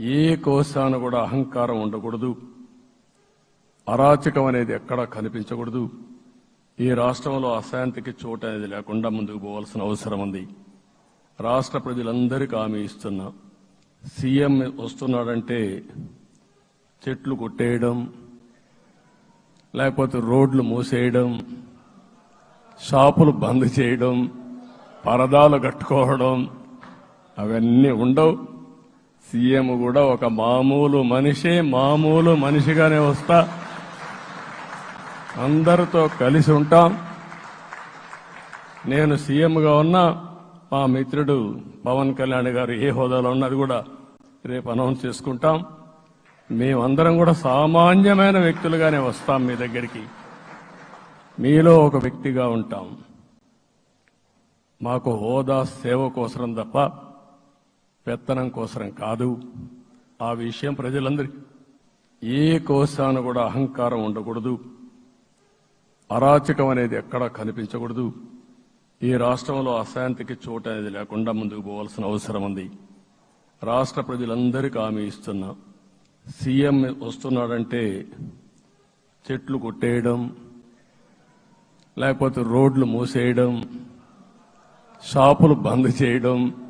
ఏ కోశాన కూడా అహంకారం ఉండకూడదు. అరాచకం అనేది ఎక్కడా కనిపించకూడదు. ఈ రాష్ట్రంలో అశాంతికి చోటు అనేది లేకుండా ముందుకు పోవాల్సిన అవసరం ఉంది. రాష్ట్ర ప్రజలందరికీ హామీ ఇస్తున్నా. సీఎం వస్తున్నాడంటే చెట్లు కొట్టేయడం లేకపోతే రోడ్లు మూసేయడం షాపులు బంద్ చేయడం పరదాలు కట్టుకోవడం అవన్నీ ఉండవు. సీఎం కూడా ఒక మామూలు మనిషి మామూలు మనిషిగానే వస్తా. అందరితో కలిసి ఉంటాం. నేను సీఎంగా ఉన్నా మా మిత్రుడు పవన్ కళ్యాణ్ గారు ఏ హోదాలో ఉన్నది కూడా రేపు అనౌన్స్ చేసుకుంటాం. మేమందరం కూడా సామాన్యమైన వ్యక్తులుగానే వస్తాం మీ దగ్గరికి. మీలో ఒక వ్యక్తిగా ఉంటాం. మాకు హోదా సేవ కోసరం తప్ప పెత్తనం కోసరం కాదు. ఆ విషయం ప్రజలందరికీ. ఏ కోశాన కూడా అహంకారం ఉండకూడదు. అరాచకం అనేది ఎక్కడా కనిపించకూడదు. ఈ రాష్ట్రంలో అశాంతికి చోటు అనేది లేకుండా ముందుకు పోవాల్సిన అవసరం ఉంది. రాష్ట్ర ప్రజలందరికీ హామీ ఇస్తున్నా. సీఎం వస్తున్నాడంటే చెట్లు కొట్టేయడం లేకపోతే రోడ్లు మూసేయడం షాపులు బంద్ చేయడం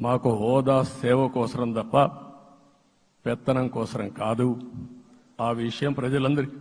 మాకు హోదా సేవ కోసరం తప్ప పెత్తనం కోసరం కాదు. ఆ విషయం ప్రజలందరికీ